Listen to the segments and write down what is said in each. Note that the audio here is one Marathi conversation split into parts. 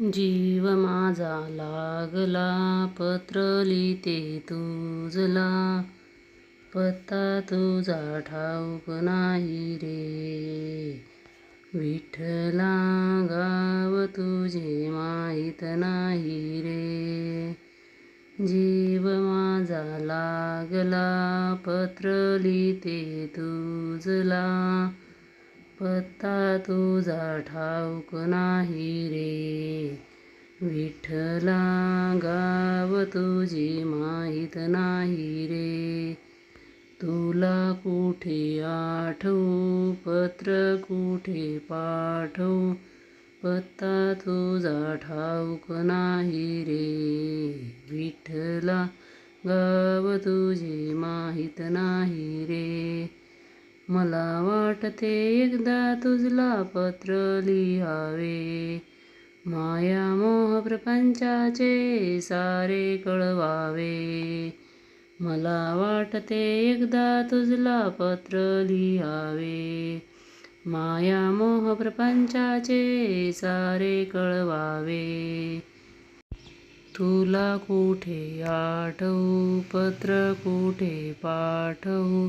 जीव माझा लागला पत्र लिहिते तुझला. पत्ता तुझा ठाऊक नाही रे. विठ्ठला गाव तुझे माहीत नाही रे. जीव माझा लागला पत्र लिहिते तुझला. पत्ता तुझा ठाऊक नाही रे. विठ्ठला गाव तुझी माहीत नाही रे. तुला कुठे आठवू पत्र कुठे पाठवू? पत्ता तुझा ठाऊक नाही रे. विठ्ठला गाव तुझे माहीत नाही रे. मला वाटते एकदा तुझला पत्र लिहावे. माया मोह प्रपंचाचे सारे कळवावे. मला वाटते एकदा तुझला पत्र लिहावे. माया मोह प्रपंचाचे सारे कळवावे. तुला कुठे आठवू पत्र कुठे पाठवू?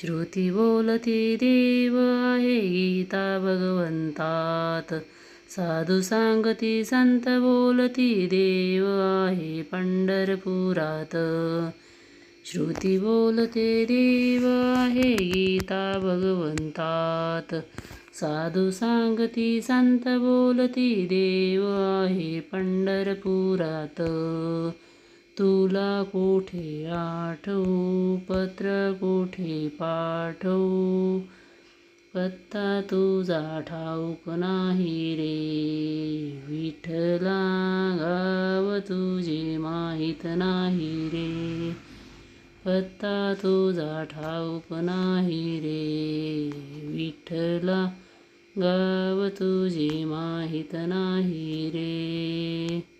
श्रुती बोलती देव आहे गीता भगवंतात. साधू सांगती संत बोलती देव आहे पंढरपुरात. श्रुती बोलते देव आहे गीता भगवंतात. साधू सांगती संत बोलती देव आहे पंढरपुरात. तुला कुठे आठवू? पत्र कोठे पाठवू? पत्ता तुझा ठाऊक नाही रे. विठ्ठला गाव तुझे माहीत नाही रे. पत्ता तुझा ठाऊक नाही रे. विठ्ठला गाव तुझे माहीत नाही रे.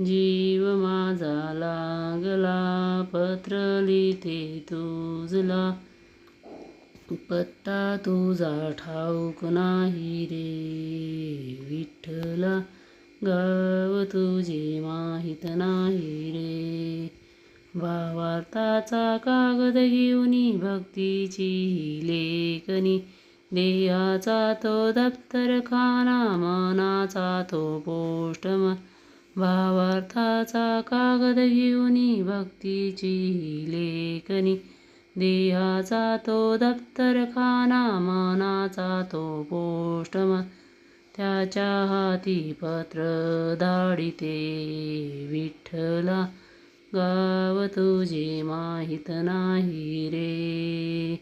जीव माझा लागला पत्र लिहिते तुझला. पत्ता तुझा ठाऊक नाही रे विठ्ठला. गाव तुझे माहीत नाही रे. भावार्थाचा कागद घेऊन भक्तीची लेखनी देहाचा तो दप्तरखाना मनाचा तो पोष्टमन भावार्थाचा कागद घेऊन भक्तीची लेखनी. देहाचा तो दप्तरखाना मनाचा तो पोष्टम. त्याच्या हाती पत्र धाडिते विठ्ठला. गाव तुझे माहीत नाही रे.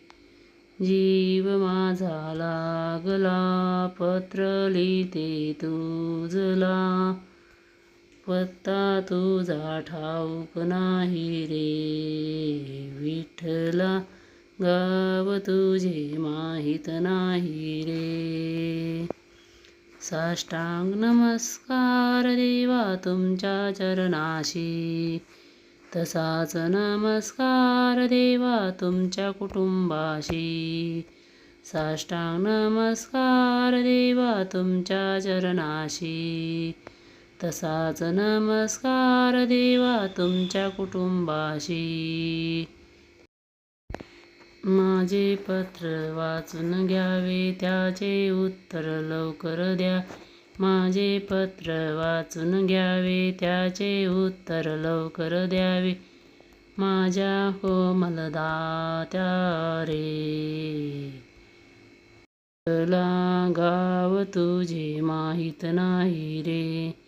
जीव माझा लागला पत्र लिहिते तुझला. पत्ता तुझा ठाऊक नाही रे. विठ्ठला गाव तुझे माहीत नाही रे. साष्टांग नमस्कार देवा तुमच्या चरणाशी. तसाच नमस्कार देवा तुमच्या कुटुंबाशी. साष्टांग नमस्कार देवा तुमच्या चरणाशी. तसाच नमस्कार देवा तुमच्या कुटुंबाशी. माझे पत्र वाचून घ्यावे त्याचे उत्तर लवकर द्या. माझे पत्र वाचून घ्यावे त्याचे उत्तर लवकर द्यावे. माझ्या कोमलदात्या रे गाव तुझे माहीत नाही रे.